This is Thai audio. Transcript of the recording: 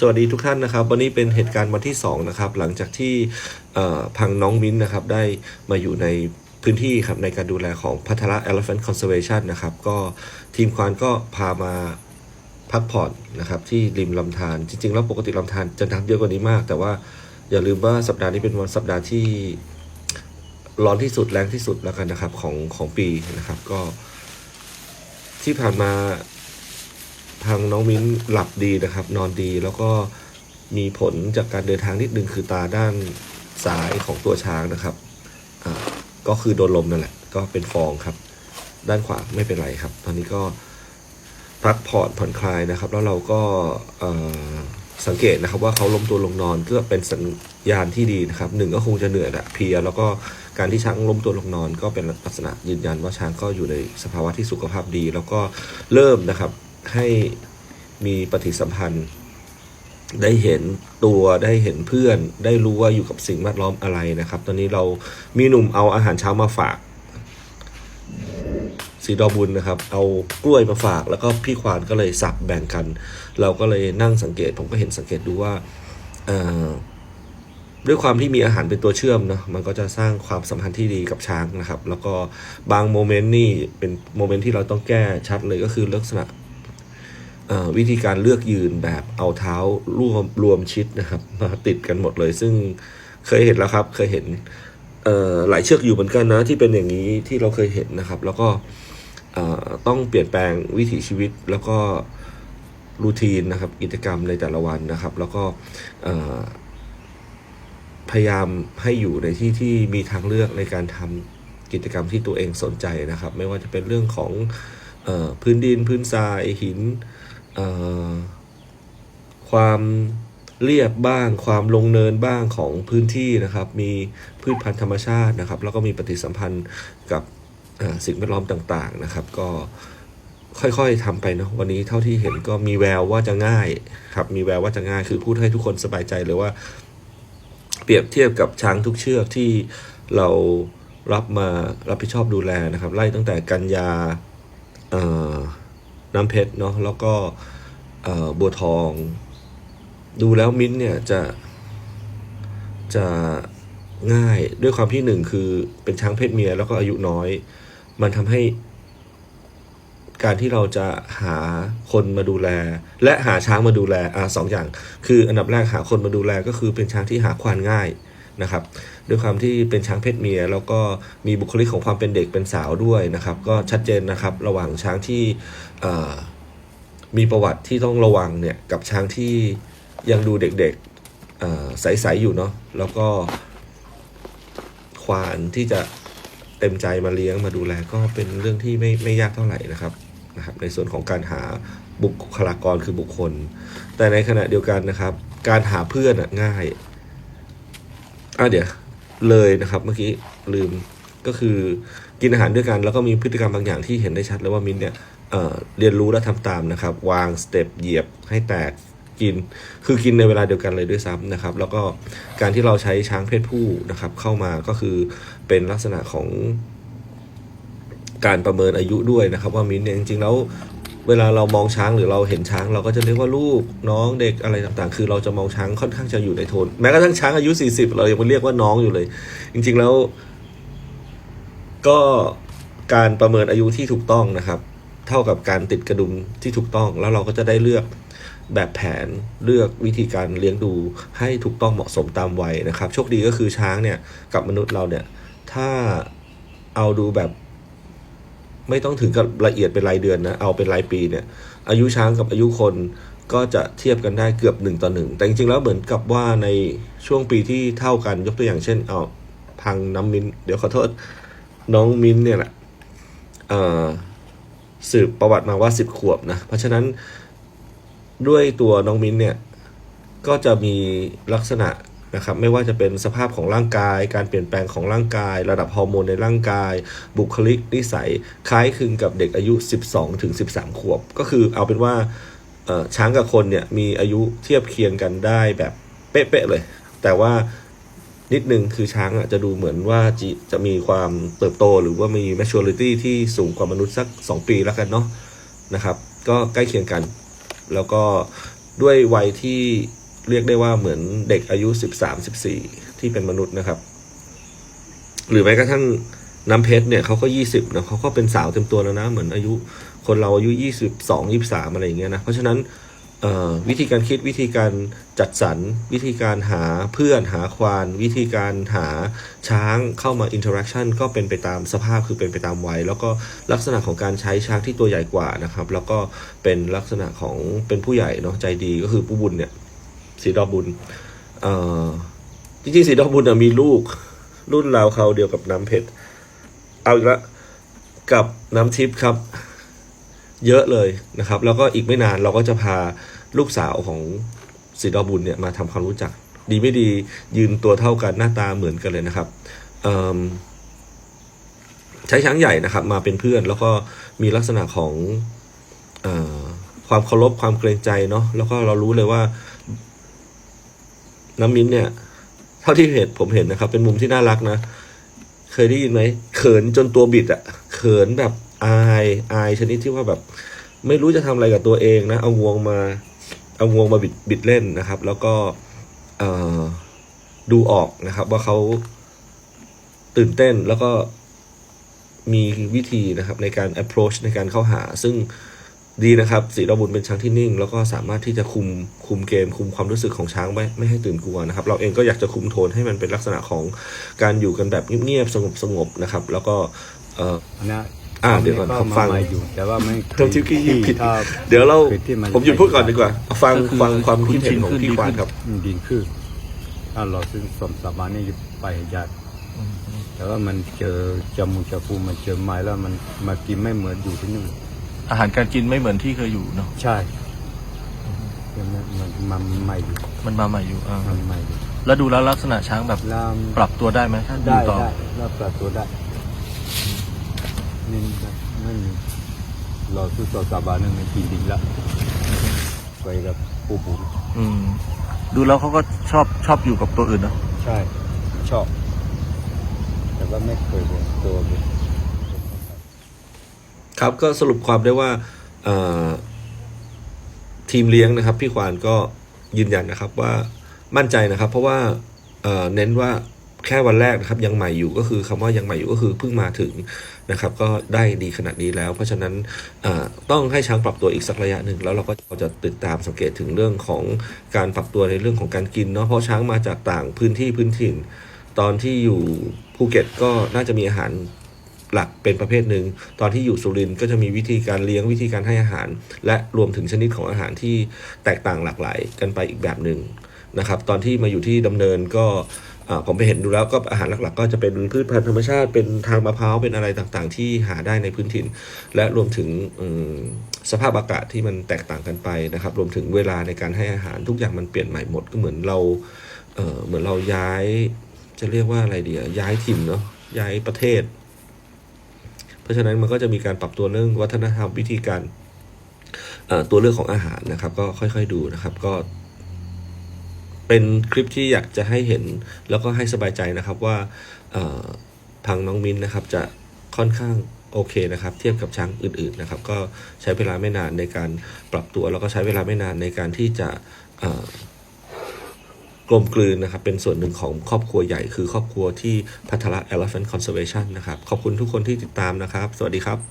สวัสดีทุกท่านนะครับ วันนี้เป็นเหตุการณ์วันที่2นะครับหลังจากที่พังน้องมิ้นนะครับได้มาอยู่ในพื้นที่ครับในการดูแลของพัทละ Elephant Conservation นะครับก็ทีมควานก็พามาพักผ่อนนะครับที่ริมลำธารจริงๆ แล้วปกติลำธารจะน้ำเยอะกว่านี้มาก แต่ว่าอย่าลืมว่าสัปดาห์นี้เป็นวันสัปดาห์ที่ร้อนที่สุดแรงที่สุดแล้วกันนะครับของของปีนะครับก็ที่ผ่านมา ทางน้องมิ้นหลับดีนะครับ นอนดีแล้วก็มีผลจากการเดินทางนิดนึงคือตาด้านซ้ายของตัวช้างนะครับอ่าก็คือโดนลมนั่นแหละ ก็เป็นฟองครับ ด้านขวาไม่เป็นไรครับ ตอนนี้ก็พักผ่อนผ่อนคลายนะครับ แล้วเราก็สังเกตนะครับว่าเขาล้มตัวลงนอนก็เป็นสัญญาณที่ดีนะครับหนึ่งก็คงจะเหนื่อยแหละเพียแล้วก็การที่ช้างล้มตัวลงนอน ก็เป็นลักษณะยืนยันว่าช้างก็อยู่ในสภาวะที่สุขภาพดี แล้วก็เริ่มนะครับ ให้มีปฏิสัมพันธ์ ได้เห็นตัวได้เห็นเพื่อน ได้รู้ว่าอยู่กับสิ่งแวดล้อมอะไรนะครับ ตอนนี้เรามีหนุ่มเอาอาหารเช้ามาฝากสีดอบุญนะครับ เอากล้วยมาฝาก แล้วก็พี่ควานก็เลยสับแบ่งกัน เราก็เลยนั่งสังเกต ผมก็เห็นสังเกตดูว่าด้วยความที่มีอาหารเป็นตัวเชื่อมเนาะมันก็จะสร้างความสัมพันธ์ที่ดีกับช้างนะครับ แล้วก็บางโมเมนต์นี่เป็นโมเมนต์ที่เราต้องแก้ชัดเลยก็คือลักษณะ วิธีการเลือกยืนแบบเอาเท้ารวมรวมชิดนะครับ มาติดกันหมดเลย ซึ่งเคยเห็นแล้วครับ เคยเห็นหลายเชือกอยู่เหมือนกันนะที่เป็นอย่างนี้ที่เราเคยเห็นนะครับ แล้วก็ต้องเปลี่ยนแปลงวิถีชีวิตแล้วก็รูทีนนะครับกิจกรรมในแต่ละวันนะครับ แล้วก็พยายามให้อยู่ในที่ที่มีทางเลือกในการทำกิจกรรมที่ตัวเองสนใจนะครับ ไม่ว่าจะเป็นเรื่องของอพื้นดินพื้นทรายหิน ความเรียบบ้างความลงเนินบ้างของพื้นที่นะครับ มีพืชพันธุ์ธรรมชาตินะครับ แล้วก็มีปฏิสัมพันธ์กับสิ่งแวดล้อมต่างๆนะครับ ก็ค่อยๆทำไปนะวันนี้เท่าที่เห็นก็มีแววว่าจะง่ายครับ มีแววว่าจะง่ายคือพูดให้ทุกคนสบายใจเลยว่า เปรียบเทียบกับช้างทุกเชือกที่เรารับมารับผิดชอบดูแลนะครับ ไล่ตั้งแต่กันยาเอ่อ น้ำเพชรเนาะแล้วก็บัวทอง ดูแล้วมิ้นเนี่ยจะจะง่ายด้วยความที่หนึ่งคือเป็นช้างเพศเมียแล้วก็อายุน้อย มันทำให้การที่เราจะหาคนมาดูแล และหาช้างมาดูแลอ่าสองอย่าง คืออันดับแรกหาคนมาดูแลก็คือเป็นช้างที่หาควานง่าย นะครับด้วยความที่เป็นช้างเพศเมีย แล้วก็มีบุคลิกของความเป็นเด็กเป็นสาวด้วยนะครับ ก็ชัดเจนนะครับระหว่างช้างที่มีประวัติที่ต้องระวังเนี่ยกับช้างที่ยังดูเด็กๆใสๆอยู่เนาะแล้วก็ควานที่จะเต็มใจมาเลี้ยงมาดูแลก็เป็นเรื่องที่ไม่ไม่ยากเท่าไหร่นะครับนะครับ ในส่วนของการหาบุคลากรคือบุคคล แต่ในขณะเดียวกันนะครับ การหาเพื่อนง่าย อะเดี๋ยวเลยนะครับเมื่อกี้ลืมก็คือกินอาหารด้วยกัน แล้วก็มีพฤติกรรมบางอย่างที่เห็นได้ชัดแล้วว่ามิ้นเนี่ยเเรียนรู้และทำตามนะครับ วางสเต็ปเหยียบให้แตกกิน คือกินในเวลาเดียวกันเลยด้วยซ้ำนะครับ แล้วก็การที่เราใช้ช้างเพศผู้นะครับ เข้ามาก็คือเป็นลักษณะของการประเมินอายุด้วยนะครับ ว่ามิ้นเนี่ยจริงๆแล้ว เวลาเรามองช้างหรือเราเห็นช้าง เราก็จะเรียกว่าลูกน้องเด็กอะไรต่างๆ คือเราจะมองช้างค่อนข้างจะอยู่ในโทน แม้กระทั่งช้างอายุ 40 เรายังเรียกว่าน้องอยู่เลย จริงๆแล้ว ก็การประเมินอายุที่ถูกต้องนะครับ เท่ากับการติดกระดุมที่ถูกต้อง แล้วเราก็จะได้เลือกแบบแผนเลือกวิธีการเลี้ยงดูให้ถูกต้องเหมาะสมตามวัยนะครับ โชคดีก็คือช้างเนี่ยกับมนุษย์เราเนี่ย ถ้าเอาดูแบบ ไม่ต้องถึงกับละเอียดเป็นรายเดือนนะ เอาเป็นรายปีเนี่ย อายุช้างกับอายุคนก็จะเทียบกันได้เกือบหนึ่งต่อหนึ่งแต่จริงๆแล้วเหมือนกับว่าในช่วงปีที่เท่ากันยกตัวอย่างเช่น เอาพังน้ำมินเดี๋ยวขอโทษน้องมินเนี่ยแหละสืบประวัติมาว่าสิบขวบนะ เพราะฉะนั้นด้วยตัวน้องมินเนี่ย ก็จะมีลักษณะ นะครับไม่ว่าจะเป็นสภาพของร่างกาย การเปลี่ยนแปลงของร่างกาย ระดับฮอร์โมนในร่างกาย บุคลิกนิสัย คล้ายคลึงกับเด็กอายุ 12ถึง13 ขวบ ก็คือเอาเป็นว่าช้างกับคนเนี่ยมีอายุเทียบเคียงกันได้แบบเป๊ะๆเลย แต่ว่านิดนึงคือช้างอะจะดูเหมือนว่าจะจะมีความเติบโตหรือว่ามี maturity ที่สูงกว่ามนุษย์สัก 2 ปีแล้วกันเนาะนะครับ ก็ใกล้เคียงกัน แล้วก็ด้วยวัยที่ เรียกได้ว่าเหมือนเด็กอายุ 13 14 ที่เป็นมนุษย์นะครับ หรือแม้กระทั่งน้ำเพชรเนี่ยเขาก็ 20นะเขาก็เป็นสาวเต็มตัวแล้วนะ เหมือนอายุคนเราอายุ 22 23 อะไรอย่างเงี้ยนะ เพราะฉะนั้นวิธีการคิดวิธีการจัดสรรวิธีการหาเพื่อนหาควาน วิธีการหาช้างเข้ามาอินเทอร์แอคชั่นก็เป็นไปตามสภาพคือเป็นไปตามวัย แล้วก็ลักษณะของการใช้ช้างที่ตัวใหญ่กว่านะครับ แล้วก็เป็นลักษณะของเป็นผู้ใหญ่เนาะใจดีก็คือผู้บุญเนี่ย สีดอกบุญเอ่อจริงๆสีดอกบุญน่ะมีลูก รุ่นราวเขาเดียวกับน้ำเพชรเอาอีกละกับน้ำทิพย์ครับ เยอะเลยนะครับ แล้วก็อีกไม่นานเราก็จะพาลูกสาวของสีดอกบุญเนี่ยมาทำความรู้จัก ดีไม่ดียืนตัวเท่ากันหน้าตาเหมือนกันเลยนะครับใช้ช้างใหญ่นะครับ มาเป็นเพื่อนแล้วก็มีลักษณะของอความเคารพความเกรงใจเนาะแล้วก็เรารู้เลยว่า น้ำมิ้นเนี่ยเท่าที่เห็นผมเห็นนะครับ เป็นมุมที่น่ารักนะ เคยได้ยินไหมเขินจนตัวบิดอะเขินแบบอายอายชนิดที่ว่าแบบ ไม่รู้จะทำอะไรกับตัวเองนะเอางวงมาเอางวงมาบิดบิดเล่นนะครับ แล้วก็เอดูออกนะครับ ว่าเขาตื่นเต้นแล้วก็มีวิธีนะครับในการ approach ในการเข้าหา ซึ่ง ดีนะครับสีดอกบุญเป็นช้างที่นิ่ง แล้วก็สามารถที่จะคุมคุมเกม คุมความรู้สึกของช้างไม่ไม่ให้ตื่นกลัวนะครับ เราเองก็อยากจะคุมโทนให้มันเป็นลักษณะของการอยู่กันแบบเงียบๆสงบสงบๆนะครับ แล้วก็เอ่อนะอ่าเดี๋ยวก่อนก็ผมมาฟังมาอยู่แต่ว่าไม่เคยทำทิวกี้ผิดถ้าเดี๋ยวเราคือที่มันผมหยุดพูดก่อนดีกว่า ฟังก็คือฟังความคิดเห็นคุ้นชินของขึ้นพี่ดีควานขึ้นครับอืมดินคือถ้าเราซึ่งสมสาบานนี่ไปยากแต่ว่ามันเจอจมูกจมูกมันเจอไม้แล้วมันมากินไม่เหมือนอยู่ที่นู่น อาหารการกินไม่เหมือนที่เคยอยู่เนาะใช่มันมันมันไม่อยู่มันมาใหม่อยู่อ่ามันไม่อยู่แล้วดูแล้วลักษณะช้างแบบแล้วปรับตัวได้ไหมถ้าดูได้ต่อ ได้แล้วปรับตัวได้นี่ไม่มีเราซึ่งสมสาบานนั่นมันกินดินละไปกับปูปูอืม ดูแล้วเขาก็ชอบชอบอยู่กับตัวอื่นเนอะใช่ ชอบ แต่ว่าไม่เคยเป็นตัวเป็น ครับก็สรุปความได้ว่าทีมเลี้ยงนะครับ พี่ควานก็ยืนยันนะครับว่ามั่นใจนะครับ เพราะว่าเน้นว่าแค่วันแรกนะครับยังใหม่อยู่ก็คือคำว่ายังใหม่อยู่ก็คือเพิ่งมาถึงนะครับ ก็ได้ดีขนาดนี้แล้ว เพราะฉะนั้นต้องให้ช้างปรับตัวอีกสักระยะหนึ่งแล้วเราก็จะติดตามสังเกตถึงเรื่องของการปรับตัวในเรื่องของการกินเนาะเพราะช้างมาจากต่างพื้นที่พื้นถิ่น ตอนที่อยู่ภูเก็ตก็น่าจะมีอาหาร หลักเป็นประเภทหนึ่ง ตอนที่อยู่สุรินทร์ก็จะมีวิธีการเลี้ยงวิธีการให้อาหาร และรวมถึงชนิดของอาหารที่แตกต่างหลากหลายกันไปอีกแบบหนึ่งนะครับตอนที่มาอยู่ที่ดำเนินก็ผมไปเห็นดูแล้วก็อาหารหลักๆ ก็จะเป็นพืชพันธุ์ธรรมชาติเป็นทางมะพร้าวเป็นอะไรต่างๆ ที่หาได้ในพื้นถิ่น และรวมถึงสภาพอากาศที่มันแตกต่างกันไปนะครับ รวมถึงเวลาในการให้อาหารทุกอย่างมันเปลี่ยนใหม่หมดก็เหมือนเราเเหมือนเราย้ายจะเรียกว่าอะไรดีอะย้ายถิ่นเนาะย้ายประเทศ ราะฉะนั้นมันก็จะมีการปรับตัวเรื่องวัฒนธรรมวิธีการตัวเลือกของอาหารนะครับ ก็ค่อยๆดูนะครับ ก็ เป็นคลิปที่อยากจะให้เห็น แล้วก็ให้สบายใจนะครับว่าเอ่อทางน้องมินนะครับ จะค่อนข้างโอเคนะครับ เทียบกับช้างอื่น ๆนะครับ ก็ใช้เวลาไม่นานในการปรับตัว แล้วก็ใช้เวลาไม่นานในการที่จะ กลมกลืนนะครับ เป็นส่วนหนึ่งของครอบครัวใหญ่คือครอบครัวที่พัทละ Elephant Conservation นะครับ ขอบคุณทุกคนที่ติดตามนะครับ สวัสดีครับ